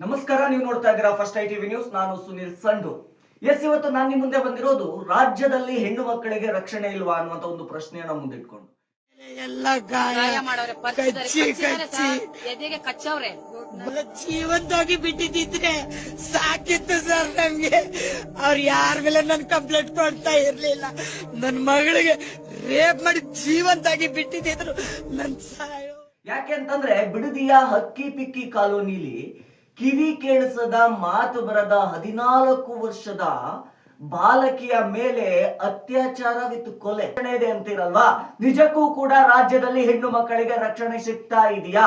ನಮಸ್ಕಾರ ನೀವು ನೋಡ್ತಾ ಇದ್ದೀರಾ ಫಸ್ಟ್ ಐ ಟಿವಿ ನ್ಯೂಸ್. ನಾನು ಸುನಿಲ್ ಸಂಡು. ಎಸ್ ಇವತ್ತು ನಾನು ನಿಮ್ಮ ಮುಂದೆ ಬಂದಿರೋದು ರಾಜ್ಯದಲ್ಲಿ ಹೆಣ್ಣು ಮಕ್ಕಳಿಗೆ ರಕ್ಷಣೆ ಇಲ್ವಾ ಅನ್ನುವಂತ ಒಂದು ಪ್ರಶ್ನೆಯನ್ನ ಮುಂದಿಟ್ಕೊಂಡು. ಎಲ್ಲ ಗಾಯ ಗಾಯ ಮಾಡವ್ರೆ ಬರ್ತಿದ್ದಾರೆ ಕಚ್ಚಿ ಕಚ್ಚಿ. ಎದೆಗೆ ಕಚ್ಚವ್ರೆ? ಬಲ ಜೀವಂತವಾಗಿ ಬಿಟ್ಟಿದ್ದಿದ್ರೆ ಸಾಕಿತ್ತು ಸರ್ ನಮ್ಗೆ ಅವ್ರು ಯಾರ ಮೇಲೆ ನನ್ ಕಂಪ್ಲೇಂಟ್ ಕೊಡ್ತಾ ಇರ್ಲಿಲ್ಲ. ನನ್ ಮಗಳಿಗೆ ರೇಪ್ ಮಾಡಿ ಜೀವಂತಾಗಿ ಬಿಟ್ಟಿದ್ರು ನನ್ ಸಾಯೋ ಯಾಕೆ ಅಂತಂದ್ರೆ ಬಿಡದಿಯ ಹಕ್ಕಿ ಪಿಕ್ಕಿ ಕಾಲೋನಿಲಿ ಕಿವಿ ಕೇಳಿಸದ ಮಾತು ಬರದ ಹದಿನಾಲ್ಕು ವರ್ಷದ ಬಾಲಕಿಯ ಮೇಲೆ ಅತ್ಯಾಚಾರವಿತ್ತು ಕೊಲೆ. ಇದೆ ಅಂತೀರಲ್ವಾ? ನಿಜಕ್ಕೂ ಕೂಡ ರಾಜ್ಯದಲ್ಲಿ ಹೆಣ್ಣು ಮಕ್ಕಳಿಗೆ ರಕ್ಷಣೆ ಸಿಗ್ತಾ ಇದೆಯಾ?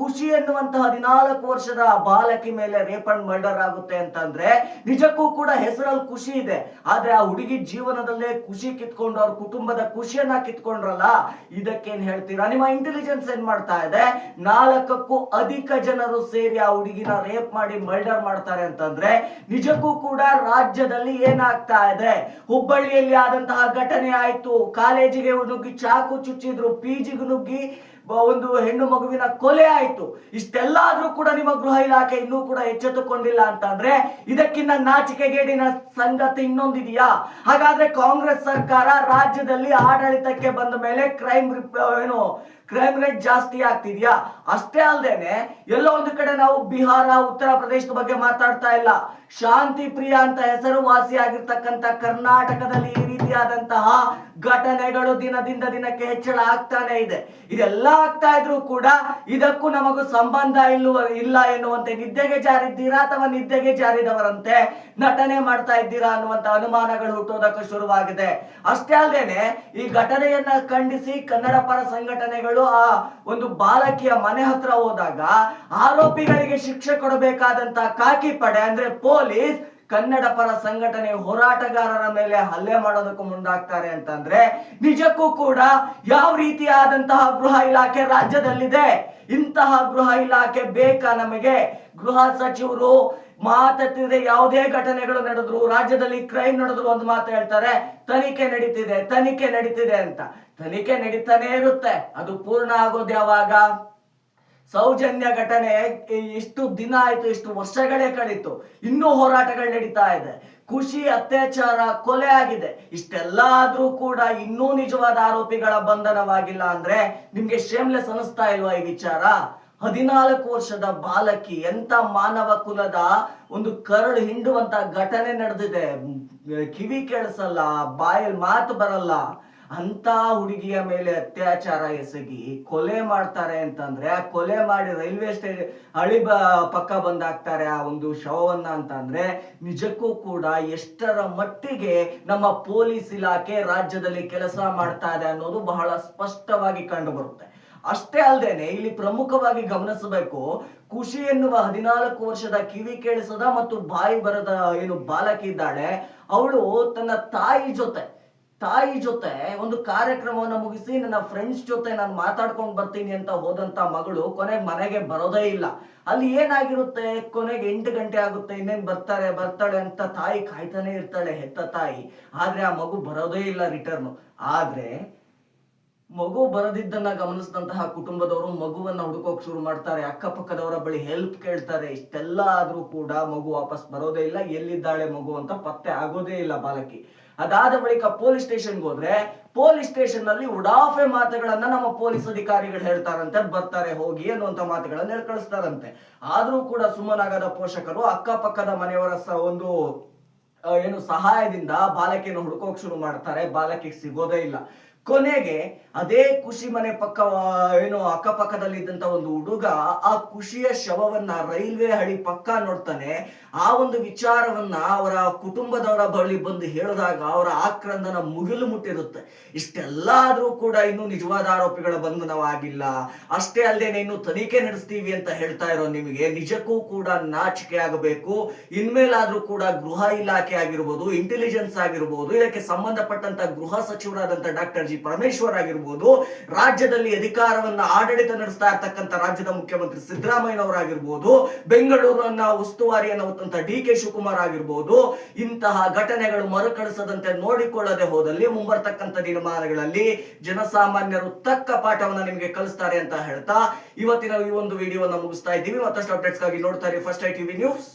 ಖುಷಿ ಎನ್ನುವಂತಹ ಹದಿನಾಲ್ಕು ವರ್ಷದ ಬಾಲಕಿ ಮೇಲೆ ರೇಪ್ ಅಂಡ್ ಮರ್ಡರ್ ಆಗುತ್ತೆ ಅಂತಂದ್ರೆ ನಿಜಕ್ಕೂ ಕೂಡ ಹೆಸರಲ್ಲಿ ಖುಷಿ ಇದೆ. ಆದ್ರೆ ಆ ಹುಡುಗಿ ಜೀವನದಲ್ಲೇ ಖುಷಿ ಕಿತ್ಕೊಂಡು ಅವ್ರ ಕುಟುಂಬದ ಖುಷಿಯನ್ನ ಕಿತ್ಕೊಂಡ್ರಲ್ಲ, ಇದಕ್ಕೇನ್ ಹೇಳ್ತೀರಾ? ನಿಮ್ಮ ಇಂಟೆಲಿಜೆನ್ಸ್ ಏನ್ ಮಾಡ್ತಾ ಇದೆ? ನಾಲ್ಕಕ್ಕೂ ಅಧಿಕ ಜನರು ಸೇರಿ ಆ ಹುಡುಗಿನ ರೇಪ್ ಮಾಡಿ ಮರ್ಡರ್ ಮಾಡ್ತಾರೆ ಅಂತಂದ್ರೆ ನಿಜಕ್ಕೂ ಕೂಡ ರಾಜ್ಯದಲ್ಲಿ ಏನಾಗ್ತಾ ಇದೆ? ಹುಬ್ಬಳ್ಳಿಯಲ್ಲಿ ಆದಂತಹ ಘಟನೆ ಆಯ್ತು. ಕಾಲೇಜಿಗೆ ನುಗ್ಗಿ ಚಾಕು ಚುಚ್ಚಿದ್ರು ಪಿಜಿಗೆ ನುಗ್ಗಿ ಒಂದು ಹೆಣ್ಣು ಮಗುವಿನ ಕೊಲೆ ಆಯ್ತು. ಇಷ್ಟೆಲ್ಲಾದ್ರೂ ಕೂಡ ನಿಮ್ಮ ಗೃಹ ಇಲಾಖೆ ಇನ್ನೂ ಕೂಡ ಎಚ್ಚೆತ್ತುಕೊಂಡಿಲ್ಲ ಅಂತಂದ್ರೆ ಇದಕ್ಕಿಂತ ನಾಚಿಕೆಗೇಡಿನ ಸಂಗತಿ ಇನ್ನೊಂದಿದೆಯಾ? ಹಾಗಾದ್ರೆ ಕಾಂಗ್ರೆಸ್ ಸರ್ಕಾರ ರಾಜ್ಯದಲ್ಲಿ ಆಡಳಿತಕ್ಕೆ ಬಂದ ಮೇಲೆ ಕ್ರೈಮ್ ಏನು ಕ್ರೈಮ್ ರೇಟ್ ಜಾಸ್ತಿ ಆಗ್ತಿದ್ಯಾ? ಅಷ್ಟೇ ಅಲ್ದೇನೆ, ಎಲ್ಲೋ ಒಂದು ಕಡೆ ನಾವು ಬಿಹಾರ, ಉತ್ತರ ಪ್ರದೇಶದ ಬಗ್ಗೆ ಮಾತಾಡ್ತಾ ಇಲ್ಲ. ಶಾಂತಿ ಪ್ರಿಯ ಅಂತ ಹೆಸರು ವಾಸಿಯಾಗಿರ್ತಕ್ಕಂಥ ಕರ್ನಾಟಕದಲ್ಲಿ ಈ ರೀತಿಯಾದಂತಹ ಘಟನೆಗಳು ದಿನದಿಂದ ದಿನಕ್ಕೆ ಹೆಚ್ಚಳ ಆಗ್ತಾನೆ ಇದೆ. ಇದೆಲ್ಲ ಆಗ್ತಾ ಇದ್ರು ಕೂಡ ಇದಕ್ಕೂ ನಮಗೂ ಸಂಬಂಧ ಇಲ್ಲುವ, ಇಲ್ಲ ಎನ್ನುವಂತೆ ನಿದ್ದೆಗೆ ಜಾರಿದ್ದೀರಾ ಅಥವಾ ನಿದ್ದೆಗೆ ಜಾರಿದವರಂತೆ ನಟನೆ ಮಾಡ್ತಾ ಇದ್ದೀರಾ ಅನ್ನುವಂತ ಅನುಮಾನಗಳು ಹುಟ್ಟೋದಕ್ಕೆ ಶುರುವಾಗಿದೆ. ಅಷ್ಟೇ ಅಲ್ಲದೇನೆ ಈ ಘಟನೆಯನ್ನ ಖಂಡಿಸಿ ಕನ್ನಡ ಪರ ಸಂಘಟನೆಗಳು ಆ ಒಂದು ಬಾಲಕಿಯ ಮನೆ ಹತ್ರ ಹೋದಾಗ ಆರೋಪಿಗಳಿಗೆ ಶಿಕ್ಷೆ ಕೊಡಬೇಕಾದಂತ ಕಾಕಿ ಪಡೆ ಅಂದ್ರೆ ಪೊಲೀಸ್ ಕನ್ನಡ ಪರ ಸಂಘಟನೆ ಹೋರಾಟಗಾರರ ಮೇಲೆ ಹಲ್ಲೆ ಮಾಡೋದಕ್ಕೂ ಮುಂದಾಗ್ತಾರೆ ಅಂತಂದ್ರೆ ನಿಜಕ್ಕೂ ಕೂಡ ಯಾವ ರೀತಿಯಾದಂತಹ ಗೃಹ ಇಲಾಖೆ ರಾಜ್ಯದಲ್ಲಿದೆ? ಇಂತಹ ಗೃಹ ಇಲಾಖೆ ಬೇಕಾ ನಮಗೆ? ಗೃಹ ಸಚಿವರು ಮಾತತ್ತಿದ್ರೆ ಯಾವುದೇ ಘಟನೆಗಳು ನಡೆದ್ರು, ರಾಜ್ಯದಲ್ಲಿ ಕ್ರೈಮ್ ನಡೆದ್ರು ಒಂದು ಮಾತು ಹೇಳ್ತಾರೆ, ತನಿಖೆ ನಡೀತಿದೆ ತನಿಖೆ ನಡೀತಿದೆ ಅಂತ. ತನಿಖೆ ನಡೀತಾನೆ ಇರುತ್ತೆ, ಅದು ಪೂರ್ಣ ಆಗೋದು ಯಾವಾಗ? ಸೌಜನ್ಯ ಘಟನೆ ಇಷ್ಟು ದಿನ ಆಯ್ತು, ಇಷ್ಟು ವರ್ಷಗಳೇ ಕಳೀತು. ಇನ್ನೂ ಹೋರಾಟಗಳು ನಡೀತಾ ಇದೆ. ಖುಷಿ, ಅತ್ಯಾಚಾರ, ಕೊಲೆ ಆಗಿದೆ. ಇಷ್ಟೆಲ್ಲ ಆದ್ರೂ ಕೂಡ ಇನ್ನೂ ನಿಜವಾದ ಆರೋಪಿಗಳ ಬಂಧನವಾಗಿಲ್ಲ ಅಂದ್ರೆ ನಿಮ್ಗೆ ಶೇಮ್ಲೆಸ್ ಅನಿಸ್ತಾ ಇಲ್ವಾ ಈ ವಿಚಾರ? ಹದಿನಾಲ್ಕು ವರ್ಷದ ಬಾಲಕಿ ಎಂತ ಮಾನವ ಕುಲದ ಒಂದು ಕರಳು ಹಿಂಡುವಂತ ಘಟನೆ ನಡೆದಿದೆ. ಕಿವಿ ಕೇಳಿಸಲ್ಲ, ಬಾಯಲ್ಲಿ ಮಾತು ಬರಲ್ಲ. ಅಂತ ಹುಡುಗಿಯ ಮೇಲೆ ಅತ್ಯಾಚಾರ ಎಸಗಿ ಕೊಲೆ ಮಾಡ್ತಾರೆ ಅಂತಂದ್ರೆ, ಆ ಕೊಲೆ ಮಾಡಿ ರೈಲ್ವೆ ಸ್ಟೇಷನ್ ಹಳಿ ಬ, ಪಕ್ಕ ಬಂದಾಗ್ತಾರೆ ಆ ಒಂದು ಶವವನ್ನ ಅಂತಂದ್ರೆ, ನಿಜಕ್ಕೂ ಕೂಡ ಎಷ್ಟರ ಮಟ್ಟಿಗೆ ನಮ್ಮ ಪೊಲೀಸ್ ಇಲಾಖೆ ರಾಜ್ಯದಲ್ಲಿ ಕೆಲಸ ಮಾಡ್ತಾ ಇದೆ ಅನ್ನೋದು ಬಹಳ ಸ್ಪಷ್ಟವಾಗಿ ಕಂಡು ಬರುತ್ತೆ ಅಷ್ಟೇ ಅಲ್ಲದೇನೆ ಇಲ್ಲಿ ಪ್ರಮುಖವಾಗಿ ಗಮನಿಸಬೇಕು, ಖುಷಿ ಎನ್ನುವ ಹದಿನಾಲ್ಕು ವರ್ಷದ ಕಿವಿ ಕೇಳಿಸದ ಮತ್ತು ಬಾಯಿ ಬರದ ಏನು ಬಾಲಕಿ ಇದ್ದಾಳೆ, ಅವಳು ತನ್ನ ತಾಯಿ ಜೊತೆ ತಾಯಿ ಜೊತೆ ಒಂದು ಕಾರ್ಯಕ್ರಮವನ್ನು ಮುಗಿಸಿ ನನ್ನ ಫ್ರೆಂಡ್ಸ್ ಜೊತೆ ನಾನು ಮಾತಾಡ್ಕೊಂಡು ಬರ್ತೀನಿ ಅಂತ ಹೋದಂತ ಮಗಳು ಕೊನೆಗೆ ಮನೆಗೆ ಬರೋದೇ ಇಲ್ಲ. ಅಲ್ಲಿ ಏನಾಗಿರುತ್ತೆ? ಕೊನೆಗೆ ಎಂಟು ಗಂಟೆ ಆಗುತ್ತೆ, ಇನ್ನೇನ್ ಬರ್ತಾರೆ, ಬರ್ತಾಳೆ ಅಂತ ತಾಯಿ ಕಾಯ್ತಾನೆ ಇರ್ತಾಳೆ ಹೆತ್ತ ತಾಯಿ. ಆದ್ರೆ ಆ ಮಗು ಬರೋದೇ ಇಲ್ಲ ರಿಟರ್ನ್ ಆದ್ರೆ ಮಗು ಬರದಿದ್ದನ್ನ ಗಮನಿಸಿದಂತಹ ಕುಟುಂಬದವರು ಮಗುವನ್ನ ಹುಡುಕೋಕ್ ಶುರು ಮಾಡ್ತಾರೆ. ಅಕ್ಕಪಕ್ಕದವರ ಬಳಿ ಹೆಲ್ಪ್ ಕೇಳ್ತಾರೆ. ಇಷ್ಟೆಲ್ಲ ಆದ್ರೂ ಕೂಡ ಮಗು ವಾಪಸ್ ಬರೋದೇ ಇಲ್ಲ. ಎಲ್ಲಿದ್ದಾಳೆ ಮಗು ಅಂತ ಪತ್ತೆ ಆಗೋದೇ ಇಲ್ಲ ಬಾಲಕಿ. ಅದಾದ ಬಳಿಕ ಪೊಲೀಸ್ ಸ್ಟೇಷನ್ಗೆ ಹೋದ್ರೆ ಪೊಲೀಸ್ ಸ್ಟೇಷನ್ನಲ್ಲಿ ಉಡಾಫೆ ಮಾತುಗಳನ್ನ ನಮ್ಮ ಪೊಲೀಸ್ ಅಧಿಕಾರಿಗಳು ಹೇಳ್ತಾರಂತೆ. ಬರ್ತಾರೆ, ಹೋಗಿ ಅನ್ನುವಂತ ಮಾತುಗಳನ್ನ ಹೇಳಿ ಕಳಿಸ್ತಾರಂತೆ. ಆದ್ರೂ ಕೂಡ ಸುಮ್ಮನಾಗದ ಪೋಷಕರು ಅಕ್ಕಪಕ್ಕದ ಮನೆಯವರ ಒಂದು ಏನು ಸಹಾಯದಿಂದ ಬಾಲಕಿಯನ್ನು ಹುಡುಕೋಕ್ ಶುರು ಮಾಡ್ತಾರೆ. ಬಾಲಕಿಗೆ ಸಿಗೋದೇ ಇಲ್ಲ. ಕೊನೆಗೆ ಅದೇ ಖುಷಿ ಮನೆ ಪಕ್ಕ, ಏನೋ ಅಕ್ಕಪಕ್ಕದಲ್ಲಿ ಇದ್ದಂತ ಒಂದು ಹುಡುಗ ಆ ಖುಷಿಯ ಶವವನ್ನ ರೈಲ್ವೆ ಹಳಿ ಪಕ್ಕ ನೋಡ್ತಾನೆ. ಆ ಒಂದು ವಿಚಾರವನ್ನ ಅವರ ಕುಟುಂಬದವರ ಬಳಿ ಬಂದು ಹೇಳಿದಾಗ ಅವರ ಆಕ್ರಂದನ ಮುಗಿಲು ಮುಟ್ಟಿರುತ್ತೆ. ಇಷ್ಟೆಲ್ಲ ಆದ್ರೂ ಕೂಡ ಇನ್ನು ನಿಜವಾದ ಆರೋಪಿಗಳ ಬಂಧನವಾಗಿಲ್ಲ. ಅಷ್ಟೇ ಅಲ್ಲದೆ ಇನ್ನು ತನಿಖೆ ನಡೆಸ್ತೀವಿ ಅಂತ ಹೇಳ್ತಾ ಇರೋ ನಿಮಗೆ ನಿಜಕ್ಕೂ ಕೂಡ ನಾಚಿಕೆ ಆಗಬೇಕು. ಇನ್ಮೇಲಾದ್ರೂ ಕೂಡ ಗೃಹ ಇಲಾಖೆ ಆಗಿರ್ಬೋದು ಇಂಟೆಲಿಜೆನ್ಸ್ ಆಗಿರ್ಬೋದು, ಇದಕ್ಕೆ ಸಂಬಂಧಪಟ್ಟಂತ ಗೃಹ ಸಚಿವರಾದಂತ ಡಾಕ್ಟರ್ ಜಿ ಪರಮೇಶ್ವರ್ ಆಗಿರ್ಬೋದು, ರಾಜ್ಯದಲ್ಲಿ ಅಧಿಕಾರವನ್ನ ಆಡಳಿತ ನಡೆಸ್ತಾ ಇರ್ತಕ್ಕಂಥ ರಾಜ್ಯದ ಮುಖ್ಯಮಂತ್ರಿ ಸಿದ್ದರಾಮಯ್ಯನವರಾಗಿರ್ಬೋದು, ಬೆಂಗಳೂರನ್ನ ಉಸ್ತುವಾರಿಯನ್ನು ಹೊತ್ತಂತ ಡಿ ಕೆ ಶಿವಕುಮಾರ್ ಆಗಿರ್ಬೋದು, ಇಂತಹ ಘಟನೆಗಳು ಮರುಕಳಿಸದಂತೆ ನೋಡಿಕೊಳ್ಳದೆ ಹೋದಲ್ಲಿ ಮುಂಬರ್ತಕ್ಕಂಥ ದಿನಮಾನಗಳಲ್ಲಿ ಜನಸಾಮಾನ್ಯರು ತಕ್ಕ ಪಾಠವನ್ನ ನಿಮಗೆ ಕಲಿಸ್ತಾರೆ ಅಂತ ಹೇಳ್ತಾ ಇವತ್ತಿನ ಈ ಒಂದು ವಿಡಿಯೋವನ್ನ ಮುಗಿಸ್ತಾ ಇದ್ದೀವಿ. ಮತ್ತಷ್ಟು ಅಪ್ಡೇಟ್ಸ್ಗಾಗಿ ನೋಡ್ತಾ ಇರಿ ಫಸ್ಟ್ ಐ ಟಿವಿ ನ್ಯೂಸ್